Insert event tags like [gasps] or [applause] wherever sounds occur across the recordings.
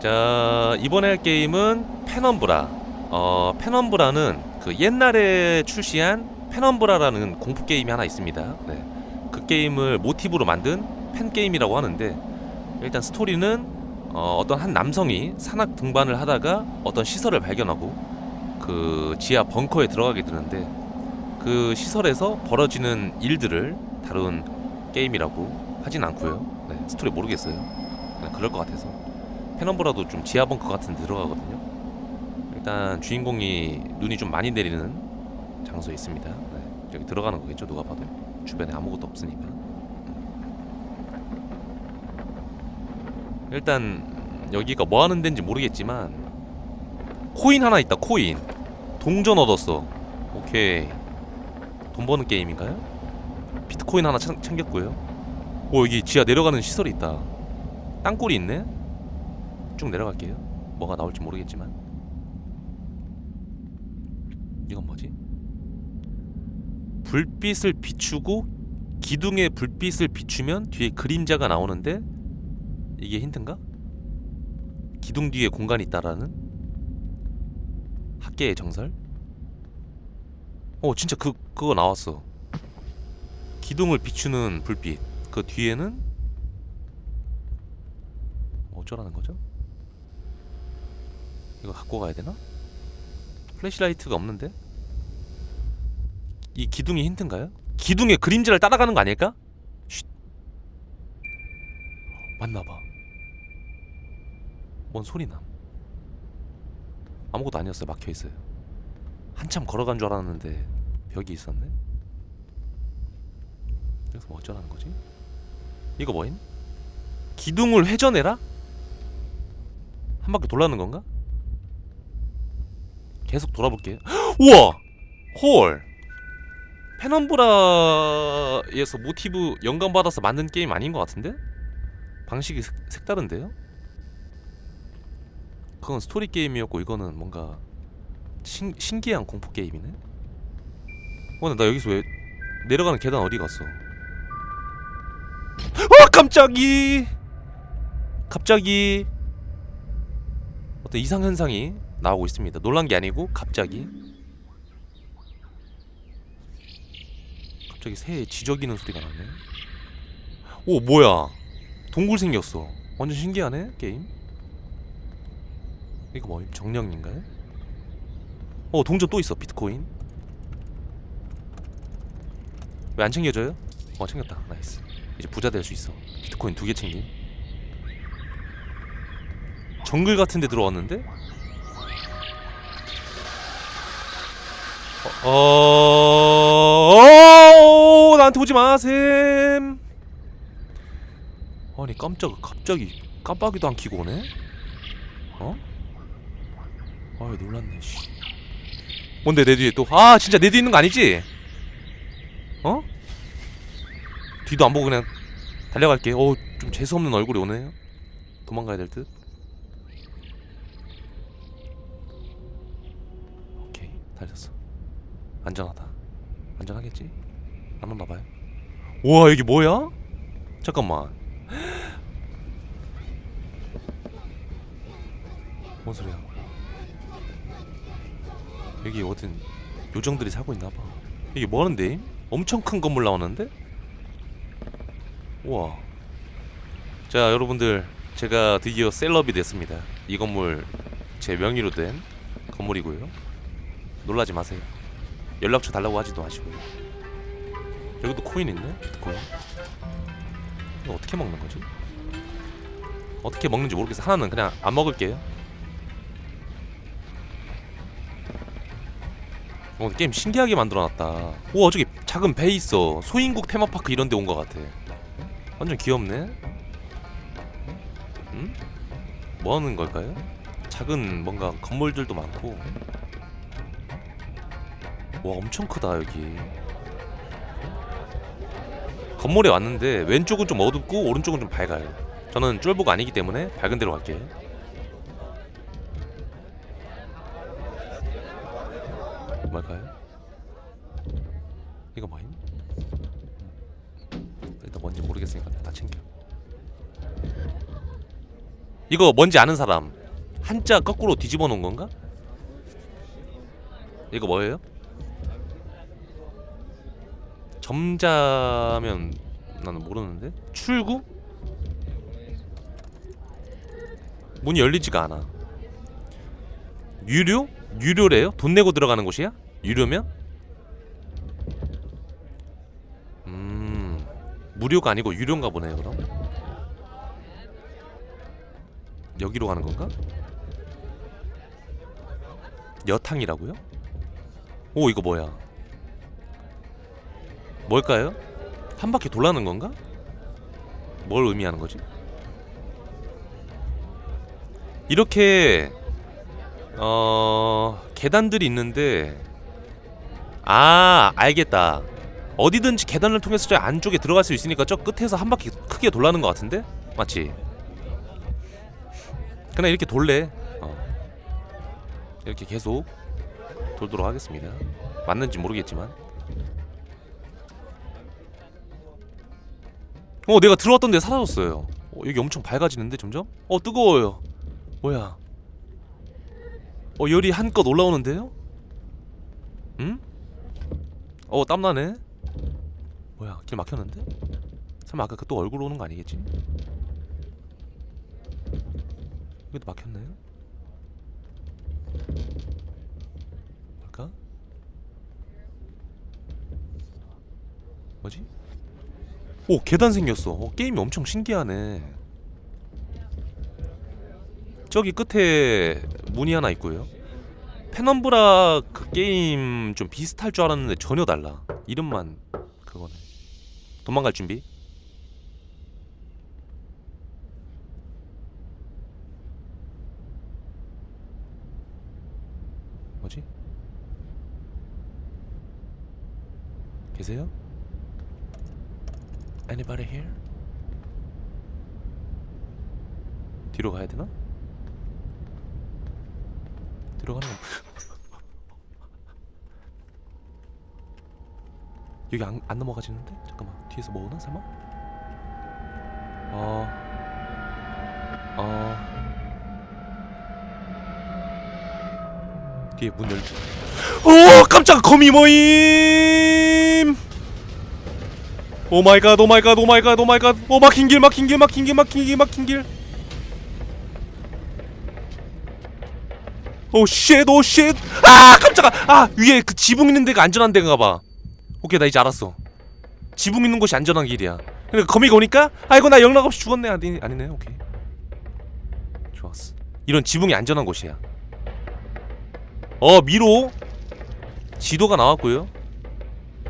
자 이번에 할 게임은 페넘브라. 어 페넘브라는 그 옛날에 출시한 페넘브라라는 공포 게임이 하나 있습니다. 네. 그 게임을 모티브로 만든 팬 게임이라고 하는데 일단 스토리는 어, 어떤 한 남성이 산악 등반을 하다가 어떤 시설을 발견하고 그 지하 벙커에 들어가게 되는데 그 시설에서 벌어지는 일들을 다룬 게임이라고 하진 않고요. 네, 스토리 모르겠어요. 그럴 것 같아서 페넘브라도 좀 지하 벙커 같은 데 들어가거든요. 일단 주인공이 눈이 좀 많이 내리는 장소에 있습니다. 네, 여기 들어가는 거겠죠 누가 봐도 주변에 아무것도 없으니까. 일단 여기가 뭐 하는 데인지 모르겠지만 코인 하나 있다 코인 동전 얻었어 오케이 돈 버는 게임인가요? 비트코인 하나 챙, 챙겼고요 오 여기 지하 내려가는 시설이 있다 땅굴이 있네 쭉 내려갈게요 뭐가 나올지 모르겠지만 이건 뭐지? 불빛을 비추고 기둥에 불빛을 비추면 뒤에 그림자가 나오는데 이게 힌트인가? 기둥 뒤에 공간이 있다라는 학계의 정설? 어 진짜 그 그거 나왔어. 기둥을 비추는 불빛. 그 뒤에는 어쩌라는 거죠? 이거 갖고 가야 되나? 플래시라이트가 없는데? 이 기둥이 힌트인가요? 기둥의 그림자를 따라가는 거 아닐까? 쉿. 맞나봐. 뭔 소리남? 아무것도 아니었어요. 막혀 있어요. 한참 걸어간 줄 알았는데 벽이 있었네. 그래서 뭐 어쩌라는 거지? 이거 뭐임? 기둥을 회전해라? 한 바퀴 돌라는 건가? 계속 돌아볼게요. [gasps] 우와! 헐! 페넘브라에서 모티브 영감 받아서 만든 게임 아닌 것 같은데? 방식이 색, 색다른데요? 그건 스토리 게임이었고 이거는 뭔가 신, 신기한 공포 게임이네. 어, 나 여기서 왜 내려가는 계단 어디 갔어? [gasps] 어, 깜짝이! 갑자기 어떤 이상 현상이 나오고 있습니다. 놀란 게 아니고 갑자기 갑자기 새에 지저귀는 소리가 나네. 오 뭐야? 동굴 생겼어. 완전 신기하네 게임. 이거 뭐 정령인가요? 어 동전 또 있어 비트코인. 왜 안 챙겨줘요? 어 챙겼다 나이스. 이제 부자 될 수 있어. 비트코인 두 개 챙김. 정글 같은 데 들어왔는데? 어, 어, 어, 나한테 오지 마셈. 아니 깜짝 갑자기 깜빡이도 안 켜고 오네. 어? 아유 놀랐네. 씨. 뭔데 내 뒤에 또? 아 진짜 내 뒤에 있는 거 아니지? 어? 뒤도 안 보고 그냥 달려갈게. 어 좀 재수 없는 얼굴이 오네요. 도망가야 될 듯. 오케이 달렸어. 안전하다. 안전하겠지? 안 오나 봐요. 우와 여기 뭐야? 잠깐만. [gasps] 뭔 소리야? 여기 어딘 요정들이 살고 있나 봐. 이게 뭐 하는데? 엄청 큰 건물 나오는데? 우와. 자, 여러분들 제가 드디어 셀럽이 됐습니다. 이 건물 제 명의로 된 건물이고요. 놀라지 마세요. 연락처 달라고 하지도 마시고요. 여기도 코인 있네? 비트코인. 이거 어떻게 먹는 거지? 어떻게 먹는지 모르겠어. 하나는 그냥 안 먹을게요. 어, 게임 신기하게 만들어놨다. 우와 저기 작은 배 있어. 소인국 테마파크 이런 데 온 것 같아. 완전 귀엽네. 응? 뭐 하는 걸까요? 작은 뭔가 건물들도 많고. 와 엄청 크다 여기. 건물에 왔는데 왼쪽은 좀 어둡고 오른쪽은 좀 밝아요. 저는 쫄보가 아니기 때문에 밝은 데로 갈게요. 뭘까요? 이거 뭐임? 일단 뭔지 모르겠으니까 다 챙겨. 이거 뭔지 아는 사람 한자 거꾸로 뒤집어 놓은 건가? 이거 뭐예요? 점자면 나는 모르는데 출구? 문이 열리지가 않아 유료? 유료래요? 돈 내고 들어가는 곳이야? 유료면? 음 무료가 아니고 유료인가 보네요 그럼 여기로 가는 건가? 여탕이라고요? 오 이거 뭐야 뭘까요? 한 바퀴 돌라는 건가? 뭘 의미하는 거지? 이렇게 어 계단들이 있는데 아 알겠다 어디든지 계단을 통해서 저 안쪽에 들어갈 수 있으니까 저 끝에서 한 바퀴 크게 돌라는 것 같은데 맞지? 그냥 이렇게 돌래 어. 이렇게 계속 돌도록 하겠습니다 맞는지 모르겠지만 어 내가 들어왔던 데 사라졌어요 어, 여기 엄청 밝아지는데 점점? 어 뜨거워요 뭐야 어 열이 한껏 올라오는데요? 응? 어 땀나네 뭐야 길 막혔는데? 설마 아까 그 또 얼굴 오는 거 아니겠지? 여기도 막혔네요? 뭘까? 뭐지? 오 계단 생겼어. 어, 게임이 엄청 신기하네. 저기 끝에 문이 하나 있고요. 페넘브라 그 게임 좀 비슷할 줄 알았는데 전혀 달라. 이름만 그거네. 도망갈 준비? 계세요? Anybody here? 뒤로 가야 되나? 뒤로 가는 건 [laughs] 여기 안, 안 넘어가지는데? 잠깐만 뒤에서 뭐 오나 설마? 어... 어... 뒤에 문 열지 오 깜짝 거미 모임 오 마이 갓, 오 마이 갓, 오 마이 갓, 오 마이 갓. 오 막힌 길, 막힌 길, 막힌 길, 막힌 길, 막힌 길. 오 쉣, 오 쉣. 아, 깜짝아. 아, 위에 그 지붕 있는 데가 안전한 데인가 봐. 오케이, 나 이제 알았어. 지붕 있는 곳이 안전한 길이야. 그러니까 거미가 오니까 아이고 나 영락 없이 죽었네. 아니, 아니네. 오케이. 좋았어. 이런 지붕이 안전한 곳이야. 어, 미로. 지도가 나왔고요.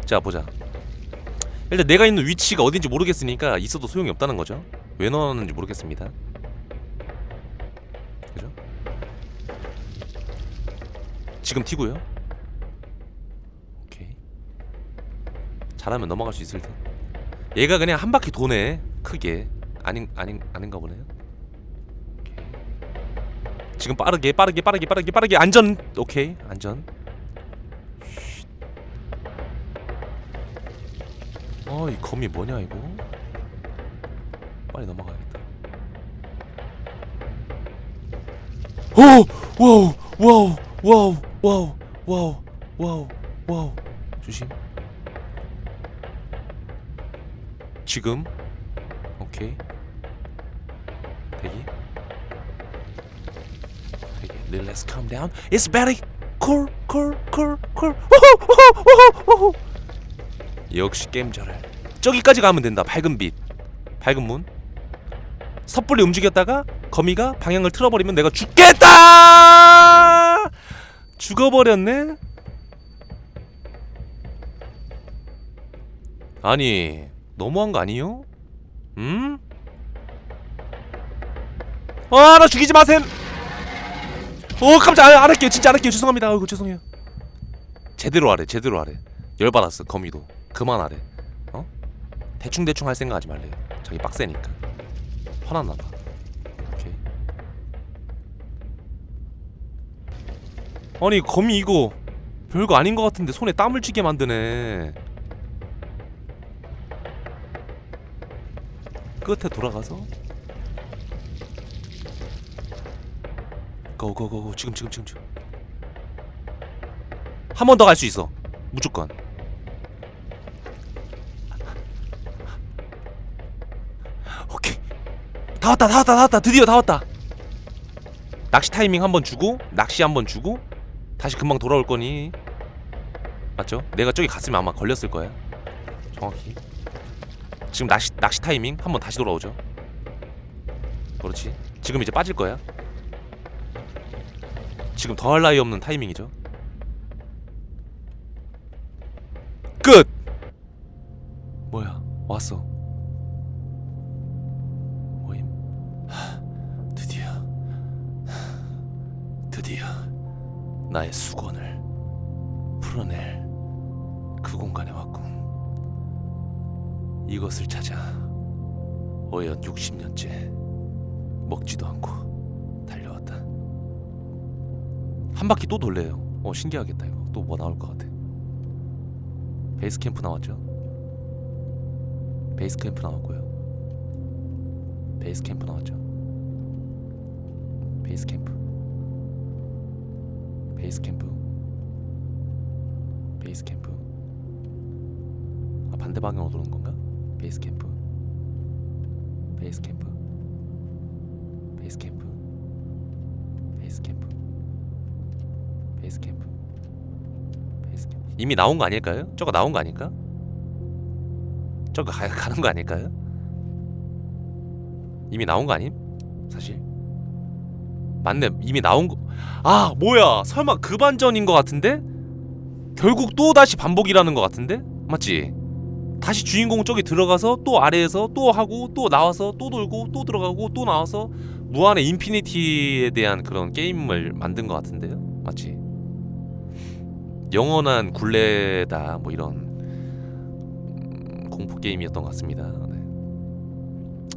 자, 보자. 일단 내가 있는 위치가 어딘지 모르겠으니까 있어도 소용이 없다는 거죠. 왜 넣었는지 모르겠습니다. 그죠? 지금 튀고요. 오케이. 잘하면 넘어갈 수 있을 듯. 얘가 그냥 한 바퀴 도네. 크게. 아닌 아닌 아닌가 보네요. 지금 빠르게 빠르게 빠르게 빠르게 빠르게 안전. 오케이. 안전. 아, 이 검이 뭐냐 이거? 빨리 넘어가야겠다. 오, 와우, 와우, 와우, 와우, 와우, 와우, 와우. 조심. 지금. 오케이. 대기. 대기. Let's calm down. It's very cool, cool, cool, cool. 우후, 우후, 우후. 역시 게임 잘해. 저기까지 가면 된다. 밝은 빛. 밝은 문. 섣불리 움직였다가 거미가 방향을 틀어버리면 내가 죽겠다. 죽어버렸네. 아니 너무한 거 아니요? 음? 아나 죽이지 마셈. 오 깜짝 안, 안 할게요. 진짜 안 할게요. 죄송합니다. 아이고 죄송해요. 제대로 하래. 제대로 하래. 열받았어 거미도. 그만하래. 어? 대충 대충 할 생각 하지 말래요. 자기 빡세니까. 화났나 봐. 오케이. 아니 거미 이거 별거 아닌 것 같은데 손에 땀을 쥐게 만드네. 끝에 돌아가서 고고고고 지금 지금 지금 지금 한 번 더 갈 수 있어 무조건 다 왔다 다 왔다 다 왔다. 드디어 다 왔다. 낚시 타이밍 한번 주고 낚시 한번 주고 다시 금방 돌아올 거니. 맞죠? 내가 저기 갔으면 아마 걸렸을 거야. 정확히. 지금 낚시 낚시 타이밍 한번 다시 돌아오죠. 그렇지. 지금 이제 빠질 거야. 지금 더할 나위 없는 타이밍이죠 나의 수건을 풀어낼 그 공간에 왔군. 이것을 찾아 어연 60년째 먹지도 않고 달려왔다. 한 바퀴 또 돌래요. 어 신기하겠다 이거. 또 뭐 나올 것 같아. 베이스 캠프 나왔죠? 베이스 캠프 나왔고요. 베이스 캠프 나왔죠? 베이스 캠프 베이스 캠프 베이스 캠프 아 반대 방향으로 도는 건가? 베이스 캠프 베이스 캠프 베이스 캠프 베이스 캠프 베이스 캠프 베이스 캠프 이미 나온 거 아닐까요? 저거 나온 거 아닐까? 저거 가, [laughs] 가는 거 아닐까요? 이미 나온 거 아님? 사실 맞네 이미 나온 거 아 뭐야 설마 그 반전인 거 같은데? 결국 또 다시 반복이라는 거 같은데? 맞지? 다시 주인공 쪽에 들어가서 또 아래에서 또 하고 또 나와서 또 돌고 또 들어가고 또 나와서 무한의 인피니티에 대한 그런 게임을 만든 것 같은데요? 맞지? 영원한 굴레다 뭐 이런 음, 공포 게임이었던 것 같습니다. 네.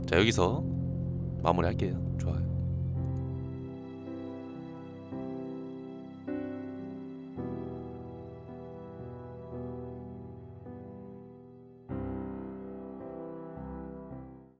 자 여기서 마무리할게요. 좋아요.